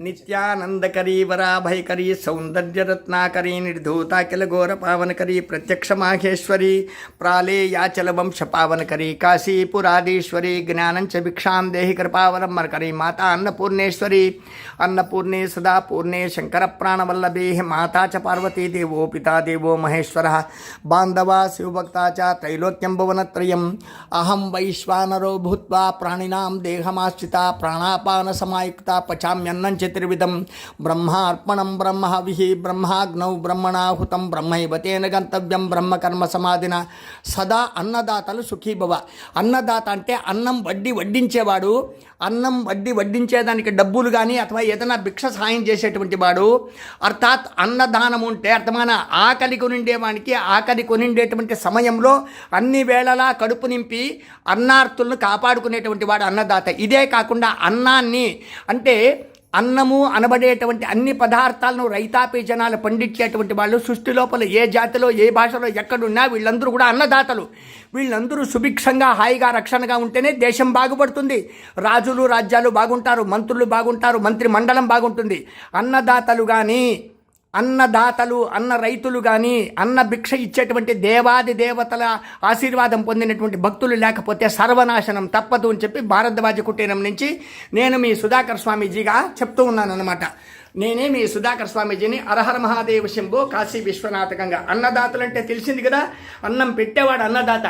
नित्यानंदकरी वराभयकरी सौंदर्य रत्नाकरी निर्धूता किल घोर पावनकरी प्रत्यक्ष माघेश्वरी प्रालेयाचल वंश पावनकरी काशी ज्ञान च भिक्षा देहि कृपावलंबन करी माता अन्नपूर्णेश्वरी अन्नपूर्णे सदा पूर्णे शंकर प्राणवल्लभे माता च पार्वती देवो, पिता देवो महेश्वर बांधवा शिवभक्ता च त्रैलोक्यंबवनत्रयम् अहम वैश्वानरो भूत्वा प्राणिनां देहमाश्रिता, प्राणापानसमायुक्ता, पचाम्यन्नञ्च చతుర్విధం బ్రహ్మార్పణం బ్రహ్మ బ్రహ్మాగ్నౌ బ్రహ్మణాహుతం బ్రహ్మైవ తేన గంతవ్యం బ్రహ్మకర్మ సమాధిన సదా అన్నదాతలు సుఖీభవ అన్నదాత అంటే అన్నం వడ్డీ వడ్డించేవాడు అన్నం వడ్డీ వడ్డించేదానికి డబ్బులు కానీ అథవా ఏదైనా భిక్ష సాయం చేసేటువంటి వాడు అర్థాత్ అన్నదానం ఉంటే అర్థమైన ఆకలి కొనిండేవానికి ఆకలి కొనిండేటువంటి సమయంలో అన్ని వేళలా కడుపు నింపి అన్నార్థులను కాపాడుకునేటువంటి వాడు అన్నదాత. ఇదే కాకుండా అన్నాన్ని అంటే అన్నము అనబడేటువంటి అన్ని పదార్థాలను రైతాపి జనాలు పండించేటువంటి వాళ్ళు సృష్టి లోపల ఏ జాతిలో ఏ భాషలో ఎక్కడున్నా వీళ్ళందరూ కూడా అన్నదాతలు. వీళ్ళందరూ సుభిక్షంగా హాయిగా రక్షణగా ఉంటేనే దేశం బాగుపడుతుంది. రాజులు రాజ్యాలు బాగుంటారు మంత్రులు బాగుంటారు మంత్రి మండలం బాగుంటుంది. అన్నదాతలు కానీ అన్నదాతలు అన్న రైతులు కానీ అన్న భిక్ష ఇచ్చేటువంటి దేవాది దేవతల ఆశీర్వాదం పొందినటువంటి భక్తులు లేకపోతే సర్వనాశనం తప్పదు అని చెప్పి భారద్వాజ కుటీరం నుంచి నేను మీ సుధాకర్ స్వామీజీగా చెప్తూ ఉన్నాను అనమాట నేనే మీ సుధాకర్ స్వామీజీని అరహర మహాదేవ శంభో కాశీ విశ్వనాథకంగా. అన్నదాతలు అంటే తెలిసింది కదా అన్నం పెట్టేవాడు అన్నదాత.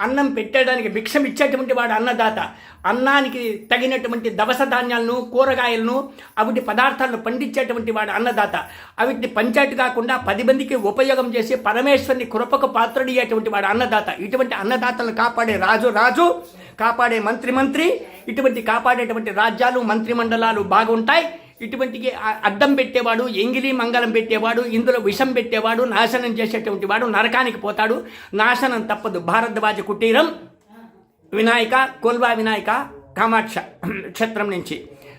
అన్నం పెట్టడానికి భిక్షం ఇచ్చేటువంటి వాడు అన్నదాత. అన్నానికి తగినటువంటి దవస ధాన్యాలను కూరగాయలను అవిటి పదార్థాలను పండించేటువంటి వాడు అన్నదాత. అవిటిని పంచాయతీ కాకుండా పది మందికి ఉపయోగం చేసి పరమేశ్వరుని కృపకు పాత్రడయ్యేటువంటి వాడు అన్నదాత. ఇటువంటి అన్నదాతలను కాపాడే రాజు రాజు కాపాడే మంత్రి మంత్రి. ఇటువంటి కాపాడేటువంటి రాజ్యాలు మంత్రిమండలాలు బాగుంటాయి. ఇటువంటికి అడ్డం పెట్టేవాడు ఎంగిలి మంగళం పెట్టేవాడు ఇందులో విషం పెట్టేవాడు నాశనం చేసేటువంటి వాడు నరకానికి పోతాడు. నాశనం తప్పదు. భారద్వాజ కుటీరం వినాయక కోల్వా వినాయక కామాక్ష క్షేత్రం నుంచి.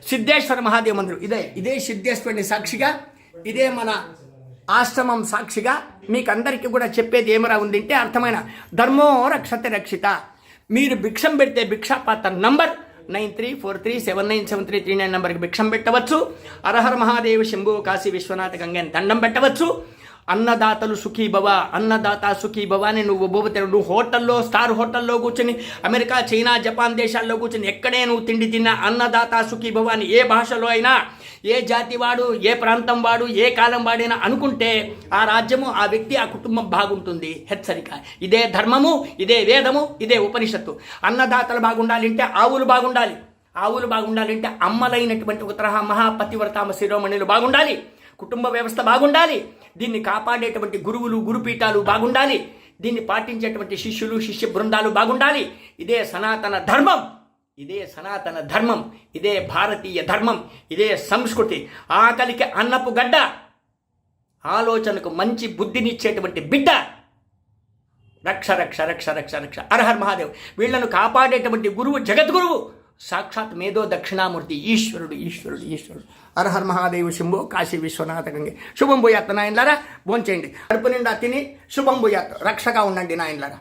సిద్ధేశ్వర మహాదేవ మందిరం. ఇదే ఇదే సిద్ధేశ్వరుని సాక్షిగా ఇదే మన ఆశ్రమం సాక్షిగా మీకు అందరికీ కూడా చెప్పేది ఏమరా ఉందంటే అర్థమైన ధర్మో రక్షత. రక్షిత మీరు భిక్షం పెడితే భిక్షాపాత్ర number nine three four three seven nine seven three three nine నెంబర్కి భిక్షం పెట్టవచ్చు. అరహర మహాదేవ్ శంభు కాశీ విశ్వనాథ గంగన్ దండం పెట్టవచ్చు. అన్నదాతలు సుఖీభవ అన్నదాత సుఖీభవ అని నువ్వు పోతే నువ్వు హోటల్లో స్టార్ హోటల్లో కూర్చొని అమెరికా చైనా జపాన్ దేశాల్లో కూర్చొని ఎక్కడే నువ్వు తిండి తిన్నా అన్నదాత సుఖీభవ అని ఏ భాషలో అయినా ఏ జాతి వాడు ఏ ప్రాంతం వాడు ఏ కాలం వాడైనా అనుకుంటే ఆ రాజ్యము ఆ వ్యక్తి ఆ కుటుంబం బాగుంటుంది. హెచ్చరిక. ఇదే ధర్మము ఇదే వేదము ఇదే ఉపనిషత్తు. అన్నదాతలు బాగుండాలంటే ఆవులు బాగుండాలి. ఆవులు బాగుండాలంటే అమ్మలైనటువంటి అమ్మలైనటువంటి ఉత్తరహ మహాపతివ్రతామ శిరోమణులు బాగుండాలి. కుటుంబ వ్యవస్థ బాగుండాలి. దీన్ని కాపాడేటువంటి గురువులు గురుపీఠాలు బాగుండాలి. దీన్ని పాటించేటువంటి శిష్యులు శిష్య బృందాలు బాగుండాలి. ఇదే సనాతన ధర్మం. ఇదే సనాతన ధర్మం. ఇదే భారతీయ ధర్మం. ఇదే సంస్కృతి. ఆకలికి అన్నపు గడ్డ. ఆలోచనకు మంచి బుద్ధినిచ్చేటువంటి బిడ్డ. రక్ష రక్ష రక్ష రక్ష రక్ష. అర్హర్ మహాదేవ్. వీళ్ళను కాపాడేటువంటి గురువు జగద్గురువు. సాక్షాత్ మేధో దక్షిణామూర్తి ఈశ్వరుడు ఈశ్వరుడు ఈశ్వరుడు అర్హర్ మహాదేవ్ శంభో కాశీ విశ్వనాథ గంగే శుభం భూయాత్ నాయనలారా భోంచేయండి కడుపు నిండా తిని శుభం భూయాత్ రక్షగా ఉండండి నాయనలారా